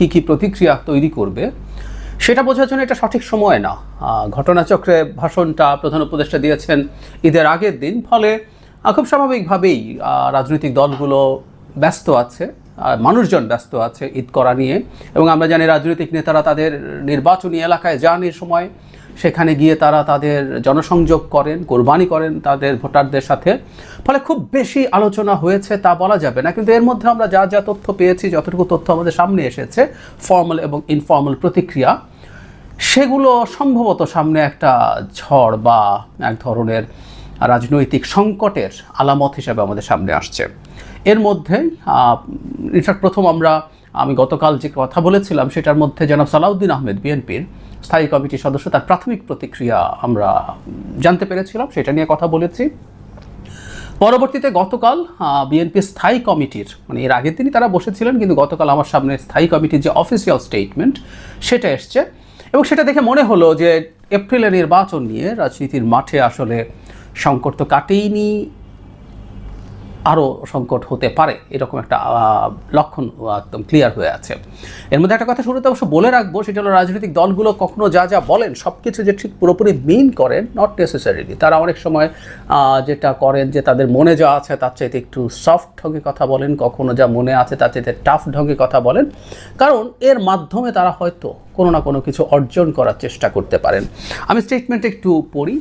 কি কি প্রতিক্রিয়া তৈরি করবে, সেটা বোঝার জন্য এটা সঠিক সময় না। ঘটনাচক্রে ভাষণটা প্রধান উপদেষ্টা দিয়েছেন ঈদের আগের দিন, ফলে খুব স্বাভাবিকভাবেই রাজনৈতিক দলগুলো ব্যস্ত আছে মানুষজন ব্যস্ত আছে ঈদ করা নিয়ে। এবং আমরা জানি রাজনৈতিক নেতারা তাদের নির্বাচনী এলাকায় যান এ সময়। সেখানে গিয়ে তারা তাদের জনসংযোগ করেন, কোরবানি করেন তাদের ভোটারদের সাথে। ফলে খুব বেশি আলোচনা হয়েছে তা বলা যাবে না। কিন্তু এর মধ্যে আমরা যা যা তথ্য পেয়েছি, যতটুকু তথ্য আমাদের সামনে এসেছে, ফর্মাল এবং ইনফর্মাল প্রতিক্রিয়া, সেগুলো সম্ভবত সামনে একটা ঝড় বা এক ধরনের রাজনৈতিক সংকটের আলামত হিসাবে আমাদের সামনে আসছে। এর মধ্যে ইনফ্যাক্ট প্রথম আমরা, আমি গতকাল যে কথা বলেছিলাম, সেটার মধ্যে জনাব সালাউদ্দিন আহমেদ, বিএনপির স্থায়ী কমিটির সদস্য, তার প্রাথমিক প্রতিক্রিয়া আমরা জানতে পেরেছিলাম, সেটা নিয়ে কথা বলেছি। পরবর্তীতে গতকাল বিএনপি স্থায়ী কমিটির মানে এর আগের দিনই তারা বসেছিলেন, কিন্তু গতকাল আমার সামনে স্থায়ী কমিটির যে অফিসিয়াল স্টেটমেন্ট সেটা এসছে। এবং সেটা দেখে মনে হলো যে এপ্রিলের নির্বাচন নিয়ে রাজনীতির মাঠে আসলে সংকট তো কাটেইনি। আরও সংকট হতে পারে, এরকম একটা লক্ষণ একদম ক্লিয়ার হয়ে আছে। এর মধ্যে একটা কথা শুরুতে অবশ্য বলে রাখব, সেটা হলো রাজনৈতিক দলগুলো কখনো যা যা বলেন সব কিছু যে ঠিক পুরোপুরি মিন করেন নট নেসেসারিলি তারা অনেক সময় যেটা করেন যে তাদের মনে যা আছে তার চাইতে একটু সফট ঢঙ্গে কথা বলেন, কখনো যা মনে আছে তার চাইতে টাফ ঢঙ্গে কথা বলেন। কারণ এর মাধ্যমে তারা হয়তো কোনো না কোনো কিছু অর্জন করার চেষ্টা করতে পারেন। আমি স্টেটমেন্ট একটু পড়ি,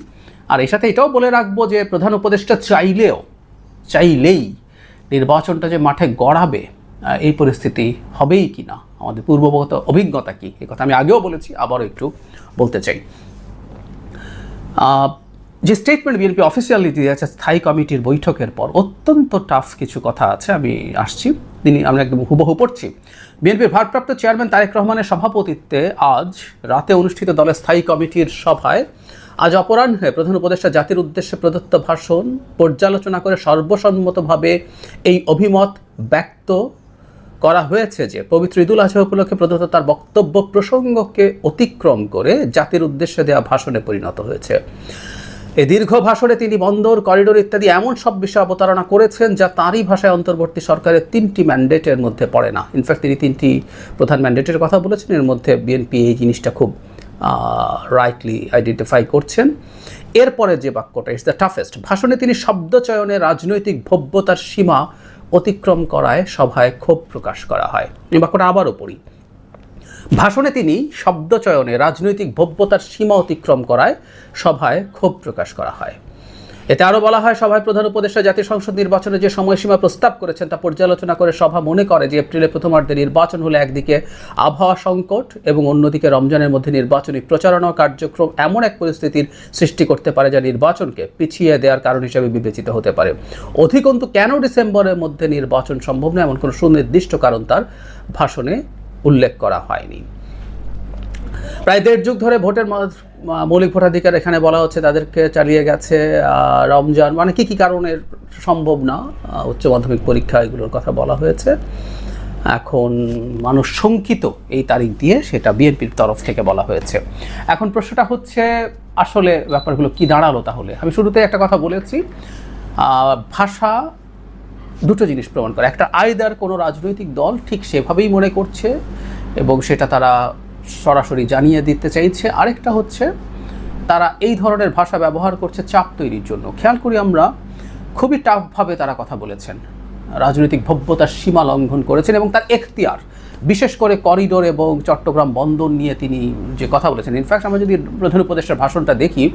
আর এর সাথে এটাও বলে রাখব যে প্রধান উপদেষ্টা চাইলেও চাইলেই নির্বাচনটা যে মাঠে গড়াবে এই পরিস্থিতি হবেই কি না? আমাদের পূর্ববগত অভিজ্ঞতা কি? এ কথা আমি আগেও বলেছি, আবারও একটু বলতে চাই। যে স্টেটমেন্ট বিএনপি অফিসিয়ালি দিয়েছে স্থায়ী কমিটির বৈঠকের পর, অত্যন্ত টাফ কিছু কথা আছে, আমি আসছি। তিনি, আমরা একদম হুবহু পড়ছি। বিএনপির ভারপ্রাপ্ত চেয়ারম্যান তারেক রহমানের সভাপতিত্বে আজ রাতে অনুষ্ঠিত দলের স্থায়ী কমিটির সভায় আজ অপরাহ্নে প্রধান উপদেষ্টা জাতির উদ্দেশ্যে প্রদত্ত ভাষণ, পর্যালোচনা করে সর্বসম্মতভাবে এই অভিমত ব্যক্ত করা হয়েছে যে পবিত্র ঈদুল আজহা উপলক্ষে প্রদত্ত তার বক্তব্য প্রসঙ্গকে অতিক্রম করে জাতির উদ্দেশ্যে দেওয়া ভাষণে পরিণত হয়েছে। এই দীর্ঘ ভাষণে তিনি বন্দর, করিডোর ইত্যাদি এমন সব বিষয় অবতারণা করেছেন যা তাঁরই ভাষায় অন্তর্বর্তী সরকারের তিনটি ম্যান্ডেটের মধ্যে পড়ে না। ইনফ্যাক্ট তিনি তিনটি প্রধান ম্যান্ডেটের কথা বলেছেন, এর মধ্যে বিএনপি এই জিনিসটা খুব রাইটলি আইডেন্টিফাই করছেন। এরপরে যে বাক্যটা ইটস দ্য টাফেস্ট ভাষণে তিনি শব্দচয়নে রাজনৈতিক ভব্যতার সীমা অতিক্রম করায় সভায় ক্ষোভ প্রকাশ করা হয়। এই বাক্যটা আবারও পড়ি। ভাষণে তিনি শব্দচয়নে রাজনৈতিক ভব্যতার সীমা অতিক্রম করায় সভায় ক্ষোভ প্রকাশ করা হয়। এতে আরও বলা হয়, সভায় প্রধান উপদেষ্টা জাতীয় সংসদ নির্বাচনে যে সময়সীমা প্রস্তাব করেছেন তা পর্যালোচনা করে সভা মনে করে যে এপ্রিলে প্রথমার্ধে নির্বাচন হলে একদিকে আবহাওয়া সংকট এবং অন্যদিকে রমজানের মধ্যে নির্বাচনী প্রচারণা কার্যক্রম এমন এক পরিস্থিতির সৃষ্টি করতে পারে যা নির্বাচনকে পিছিয়ে দেওয়ার কারণ হিসেবে বিবেচিত হতে পারে। অধিকন্তু কেন ডিসেম্বরের মধ্যে নির্বাচন সম্ভব না এমন কোনো সুনির্দিষ্ট কারণ তার ভাষণে উল্লেখ করা হয়নি। প্রায় দেড় যুগ ধরে ভোটের মৌলিক ভোটাধিকার এখানে বলা হচ্ছে তাদেরকে চালিয়ে গেছে রমজান। মানে কি কি কারণে সম্ভব না? উচ্চ মাধ্যমিক পরীক্ষা এগুলোর কথা বলা হয়েছে। এখন মানুষ শঙ্কিত এই তারিখ দিয়ে, সেটা বিএনপির তরফ থেকে বলা হয়েছে। এখন প্রশ্নটা হচ্ছে, আসলে ব্যাপারগুলো কি দাঁড়াল তাহলে? আমি শুরুতে একটা কথা বলেছি ভাষা দুটো জিনিস প্রমাণ করে। একটা, আয়দার কোনো রাজনৈতিক দল ঠিক সেভাবেই মনে করছে এবং সেটা তারা সরাসরি জানিয়ে দিতে চাইছে। আরেকটা হচ্ছে, তারা এই ধরনের ভাষা ব্যবহার করছে চাপ তৈরির জন্য। খেয়াল করি আমরা, খুবই টাফভাবে তারা কথা বলেছেন। রাজনৈতিক ভব্যতার সীমা লঙ্ঘন করেছেন এবং তার এখতিয়ার, বিশেষ করে করিডোর এবং চট্টগ্রাম বন্দর নিয়ে তিনি যে কথা বলেছেন। ইনফ্যাক্ট আমরা যদি প্রধান উপদেষ্টার ভাষণটা দেখি,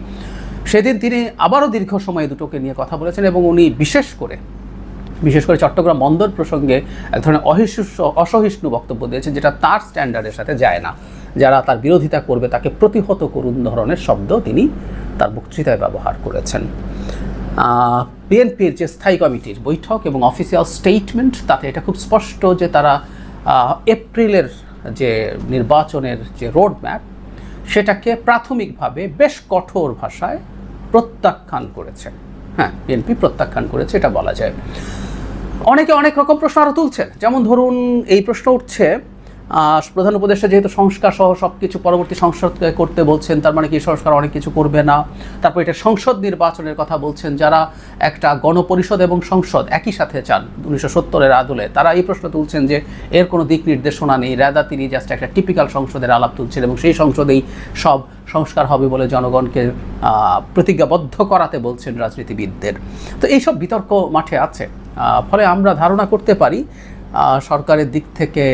সেদিন তিনি আবারও দীর্ঘ সময় দুটোকে নিয়ে কথা বলেছেন এবং উনি বিশেষ করে বিশেষ করে চট্টগ্রাম বন্দর প্রসঙ্গে এক ধরনের অহিষ্ণু অসহিষ্ণু বক্তব্য দিয়েছেন, যেটা তার স্ট্যান্ডার্ডের সাথে যায় না। যারা তার বিরোধিতা করবে, তাকে প্রতিহত করুন ধরনের শব্দ তিনি তার বক্তৃতায় ব্যবহার করেছেন। বিএনপির যে স্থায়ী কমিটির বৈঠক এবং অফিসিয়াল স্টেটমেন্ট তাতে এটা খুব স্পষ্ট যে তারা এপ্রিলের যে নির্বাচনের যে রোড ম্যাপ সেটাকে প্রাথমিকভাবে বেশ কঠোর ভাষায় প্রত্যাখ্যান করেছে হ্যাঁ বিএনপি প্রত্যাখ্যান করেছে, এটা বলা যায়। অনেকে অনেক রকম প্রশ্ন আরও তুলছেন। যেমন ধরুন, এই প্রশ্ন উঠছে প্রধান উপদেষ্টা যেহেতু সংস্কার সহ সব কিছু পরবর্তী সংসদ করতে বলছেন, তার মানে কি সংস্কার অনেক কিছু করবে না। তারপর এটা সংসদ নির্বাচনের কথা বলছেন, যারা একটা গণপরিষদ এবং সংসদ একই সাথে চান উনিশশো সত্তরের আদলে, তারা এই প্রশ্ন তুলছেন যে এর কোনো দিক নির্দেশনা নেই। রাদা তিনি জাস্ট একটা টিপিক্যাল সংসদের আলাপ তুলছেন এবং সেই সংসদেই সব সংস্কার হবে বলে জনগণকে প্রতিজ্ঞাবদ্ধ করাতে বলছেন রাজনীতিবিদদের। তো এইসব বিতর্ক মাঠে আছে। ফলে আমরা ধারণা করতে পারি সরকারের দিক থেকে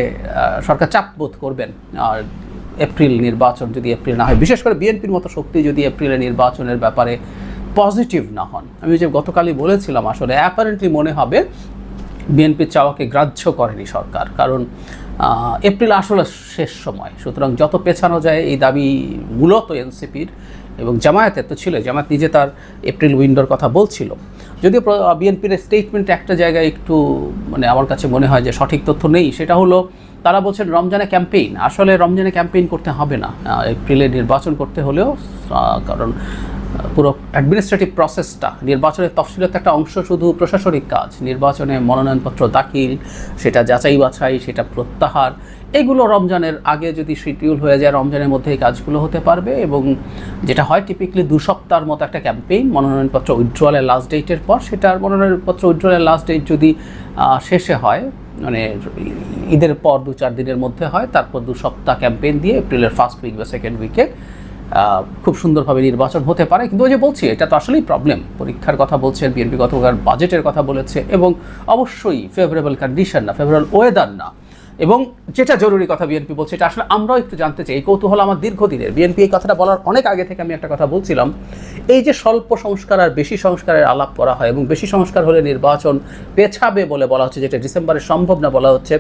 সরকার চাপ বোধ করবেন, আর এপ্রিল নির্বাচন যদি এপ্রিল না হয়, বিশেষ করে বিএনপির মতো শক্তি যদি এপ্রিলে নির্বাচনের ব্যাপারে পজিটিভ না হন। আমি যে গতকালই বলেছিলাম আসলে অ্যাপারেন্টলি মনে হবে বিএনপির চাওয়াকে গ্রাহ্য করেনি সরকার, কারণ এপ্রিল আসলে শেষ সময়। সুতরাং যত পেছানো যায়, এই দাবি মূলত এনসিপির এবং জামায়াতের তো ছিল, জামায়াত নিজে তার এপ্রিল উইন্ডোর কথা বলছিল। যদিও বিএনপির স্টেটমেন্ট একটা জায়গায় একটু মানে আমার কাছে মনে হয় যে সঠিক তথ্য নেই, সেটা হলো তারা বলছেন রমজানে ক্যাম্পেইন আসলে রমজানে ক্যাম্পেইন করতে হবে না। এপ্রিলে নির্বাচন করতে হলেও কারণ পুরো অ্যাডমিনিস্ট্রেটিভ প্রসেসটা নির্বাচনের তফসিলের একটা অংশ শুধু প্রশাসনিক কাজ, নির্বাচনে মনোনয়নপত্র দাখিল, সেটা যাচাই বাছাই, সেটা প্রত্যাহার, এগুলো রমজানের আগে যদি শিডিউল হয়ে যায়, রমজানের মধ্যে এই কাজগুলো হতে পারবে এবং যেটা হয় টিপিক্যালি দু সপ্তাহের মতো একটা ক্যাম্পেইন মনোনয়নপত্র উইথড্রয়ালের লাস্ট ডেটের পর সেটার মনোনয়নপত্র উইথড্রয়ালের লাস্ট ডেট যদি শেষে হয় মানে ঈদের পর দু চার দিনের মধ্যে হয়, তারপর দু সপ্তাহ ক্যাম্পেইন দিয়ে এপ্রিলের ফার্স্ট উইক বা সেকেন্ড উইকে খুব সুন্দরভাবে নির্বাচন হতে পারে। কিন্তু ওই যে বলছি, এটা তো আসলেই প্রবলেম পরীক্ষার কথা বলছেন, বিএনপি গতকাল বাজেটের কথা বলেছে এবং অবশ্যই ফেভারেবল কন্ডিশন না ফেভারেবল ওয়েদার না। এবং যেটা জরুরি কথা বিএনপি বলছে, এটা আসলে আমরাও একটু জানতে চাই। এই কৌতূহল আমার দীর্ঘদিনের। বিএনপি এই কথাটা বলার অনেক আগে থেকে আমি একটা কথা বলছিলাম। এই যে স্বল্প সংস্কার আর বেশি সংস্কারের আলাপ করা হয় এবং বেশি সংস্কার হলে নির্বাচন পেছাবে বলে বলা হচ্ছে, যেটা ডিসেম্বরে সম্ভব না বলা হচ্ছে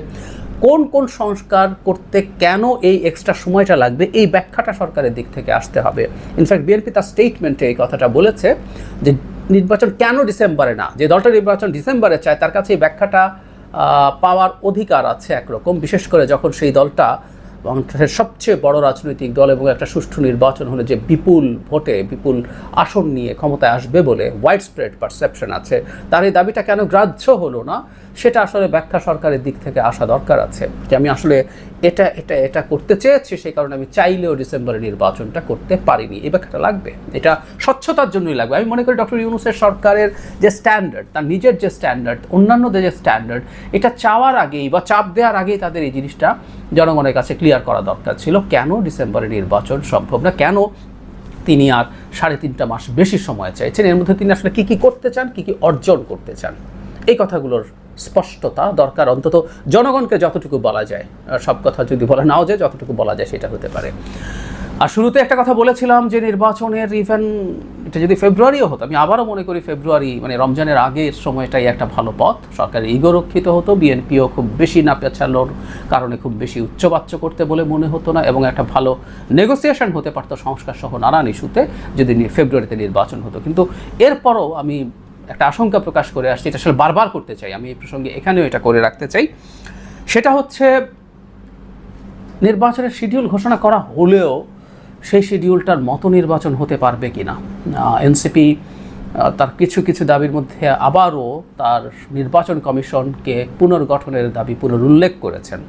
কোন কোন সংস্কার করতে কেন এই এক্সট্রা সময়টা লাগবে, এই ব্যাখ্যাটা সরকারের দিক থেকে আসতে হবে। ইনফ্যাক্ট বিএনপি তার স্টেটমেন্টে এই কথাটা বলেছে যে নির্বাচন কেন ডিসেম্বরে না? যে দলটা নির্বাচন ডিসেম্বরে চায়, তার কাছে এই ব্যাখ্যাটা পাওয়ার অধিকার আছে একরকম। বিশেষ করে যখন সেই দলটা বাংলাদেশের সবচেয়ে বড় রাজনৈতিক দল এবং একটা সুষ্ঠু নির্বাচন হলে যে বিপুল ভোটে বিপুল আসন নিয়ে ক্ষমতায় আসবে বলে ওয়াইড স্প্রেড পারসেপশন আছে। তার এই দাবিটা কেন গ্রাহ্য হলো না? সেটা আসলে ব্যাখ্যা সরকারের দিক থেকে আসা দরকার আছে। যে আমি আসলে এটা এটা এটা করতে চেয়েছি, সেই কারণে আমি চাইলেও ডিসেম্বরে নির্বাচনটা করতে পারিনি। এই ব্যাখ্যাটা লাগবে। এটা স্বচ্ছতার জন্যই লাগবে। আমি মনে করি ডক্টর ইউনুসের সরকারের যে স্ট্যান্ডার্ড, তার নিজের যে স্ট্যান্ডার্ড অন্যান্যদের যে স্ট্যান্ডার্ড, এটা চাওয়ার আগেই বা চাপ দেওয়ার আগেই তাদের এই জিনিসটা জনগণের কাছে ক্লিয়ার করা দরকার ছিল। কেন ডিসেম্বরে নির্বাচন সম্ভব না? কেন তিনি আর সাড়ে তিনটা মাস বেশি সময় চাইছেন? এর মধ্যে তিনি আসলে কী কী করতে চান, কী কী অর্জন করতে চান? এই কথাগুলোর স্পষ্টতা দরকার। অন্তত জনগণকে যতটুকু বলা যায় সব কথা যদি বলা নাও যায়, যতটুকু বলা যায় সেটা হতে পারে। আর শুরুতে একটা কথা বলেছিলাম যে নির্বাচনের ইভেন এটা যদি ফেব্রুয়ারিও হতো, আমি আবারও মনে করি ফেব্রুয়ারি মানে রমজানের আগের সময়টাই একটা ভালো পথ। সরকারের ইগো রক্ষিত হতো, বিএনপিও খুব বেশি না পেছানোর কারণে খুব বেশি উচ্চবাচ্য করতে বলে মনে হতো না এবং একটা ভালো নেগোসিয়েশন হতে পারতো সংস্কার সহ নানান ইস্যুতে যদি ফেব্রুয়ারিতে নির্বাচন হতো। কিন্তু এরপরও আমি একটা আশঙ্কা প্রকাশ করে আসছি, এটা আসলে বারবার করতে চাই। আমি এই প্রসঙ্গে এখানেও এটা করে রাখতে চাই। সেটা হচ্ছে, নির্বাচনের শিডিউল ঘোষণা করা হলেও সেই শিডিউলটার মতো নির্বাচন হতে পারবে কি না এনসিপি তার কিছু কিছু দাবির মধ্যে আবারও তার নির্বাচন কমিশনকে পুনর্গঠনের দাবি পুনরুল্লেখ করেছেন।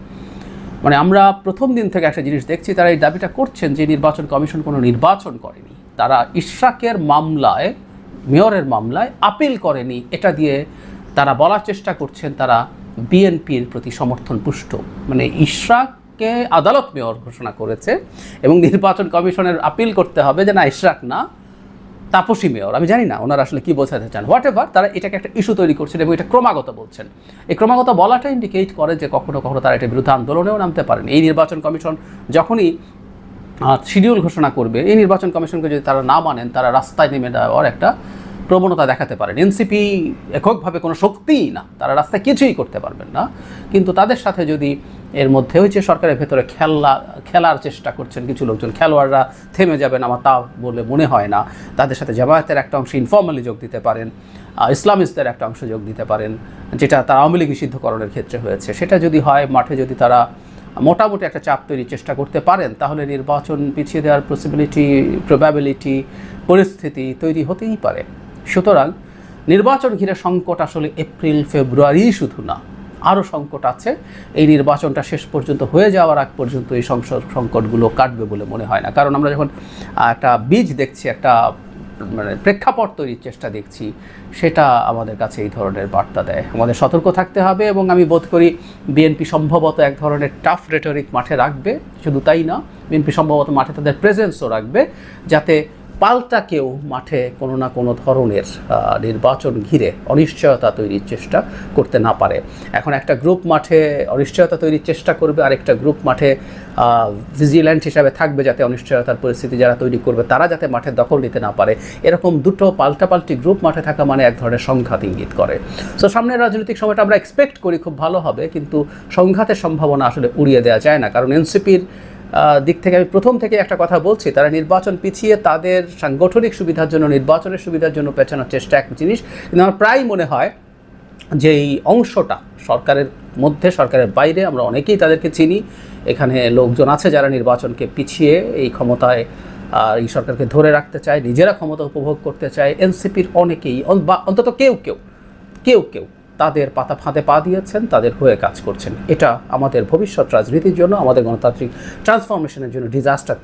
মানে আমরা প্রথম দিন থেকে একটা জিনিস দেখছি, তারা এই দাবিটা করছেন যে নির্বাচন কমিশন কোনো নির্বাচন করেনি। তারা ইশরাকের মামলায় মেয়রের মামলায় আপিল করেনি। এটা দিয়ে তারা বলার চেষ্টা করছেন, তারা বিএনপির প্রতি সমর্থন পুষ্ট মানে ইশরাককে আদালত মেয়র ঘোষণা করেছে এবং নির্বাচন কমিশনের আপিল করতে হবে যে, না, ইশরাক না, তাপসী মেয়র। আমি জানি না ওনারা আসলে কি বোঝাতে চান। হোয়াট এভার তারা এটাকে একটা ইস্যু তৈরি করছেন এবং এটা ক্রমাগত বলছেন। এই ক্রমাগত বলাটা ইন্ডিকেট করে যে, কখনো কখনো তারা এটা বিরুদ্ধে আন্দোলনেও নামতে পারেন। এই নির্বাচন কমিশন যখনই শিডিউল ঘোষণা করবে। এই নির্বাচন কমিশনকে যদি তারা না মানেন, তারা রাস্তায় নেমে দেওয়ার একটা প্রবণতা দেখাতে পারেন। এনসিপি এককভাবে কোনো শক্তিই না। তারা রাস্তায় কিছুই করতে পারবেন না। কিন্তু তাদের সাথে যদি এর মধ্যে হয়েছে সরকারের ভেতরে খেলা, খেলার চেষ্টা করছেন কিছু লোকজন, খেলোয়াড়রা থেমে যাবেন আমার তা বলে মনে হয় না। তাদের সাথে জামায়াতের একটা অংশ ইনফর্মালি যোগ দিতে পারেন ইসলামিস্টদের একটা অংশ যোগ দিতে পারেন, যেটা তারা আওয়ামী লীগ নিষিদ্ধকরণের ক্ষেত্রে হয়েছে। সেটা যদি হয়, মাঠে যদি তারা মোটামুটি একটা চাপ তৈরির চেষ্টা করতে পারেন, তাহলে নির্বাচন পিছিয়ে দেওয়ার পসিবিলিটি প্রবাবিলিটি পরিস্থিতি তৈরি হতেই পারে। সুতরাং নির্বাচন ঘিরে সংকট আসলে এপ্রিল, ফেব্রুয়ারি শুধু না, আরও সংকট আছে। এই নির্বাচনটা শেষ পর্যন্ত হয়ে যাওয়ার আগ পর্যন্ত এই সংসদ সংকটগুলো কাটবে বলে মনে হয় না। কারণ আমরা যখন একটা বীজ দেখছি, একটা মানে প্রেক্ষাপট তৈরির চেষ্টা দেখছি, সেটা আমাদের কাছে এই ধরনের বার্তা দেয়। আমাদের সতর্ক থাকতে হবে এবং আমি বোধ করি বিএনপি সম্ভবত এক ধরনের টাফ রেটরিক মাঠে রাখবে। শুধু তাই না বিএনপি সম্ভবত মাঠে তাদের প্রেজেন্সও রাখবে, যাতে পাল্টা কেউ মাঠে কোনো না কোনো ধরনের নির্বাচন ঘিরে অনিশ্চয়তা তৈরির চেষ্টা করতে না পারে। এখন একটা গ্রুপ মাঠে অনিশ্চয়তা তৈরির চেষ্টা করবে, আরেকটা গ্রুপ মাঠে ভিজিল্যান্ট হিসাবে থাকবে যাতে অনিশ্চয়তার পরিস্থিতি যারা তৈরি করবে, তারা যাতে মাঠে দখল নিতে না পারে। এরকম দুটো পাল্টাপাল্টি গ্রুপ মাঠে থাকা মানে এক ধরনের সংঘাত ইঙ্গিত করে। সো সামনের রাজনৈতিক সময়টা আমরা এক্সপেক্ট করি খুব ভালো হবে, কিন্তু সংঘাতের সম্ভাবনা আসলে উড়িয়ে দেওয়া যায় না, কারণ এনসিপির দিক থেকে আমি প্রথম থেকে একটা কথা বলছি, তারা নির্বাচন পিছিয়ে তাদের সাংগঠনিক সুবিধার জন্য, নির্বাচনের সুবিধার জন্য পেছানোর চেষ্টা এক জিনিস। কিন্তু আমার প্রায় মনে হয় যে এই অংশটা সরকারের মধ্যে, সরকারের বাইরে, আমরা অনেকেই তাদেরকে চিনি। এখানে লোকজন আছে যারা নির্বাচনকে পিছিয়ে এই ক্ষমতায়, আর এই সরকারকে ধরে রাখতে চায়, নিজেরা ক্ষমতা উপভোগ করতে চায়। এনসিপির অনেকেই বা অন্তত কেউ কেউ কেউ কেউ তাদের পাতা ফাঁদে পা দিয়েছেন, তাদের হয়ে কাজ করছেন। এটা আমাদের ভবিষ্যৎ রাজনীতির জন্য, আমাদের গণতান্ত্রিক ট্রান্সফরমেশনের জন্য ডিজাস্টার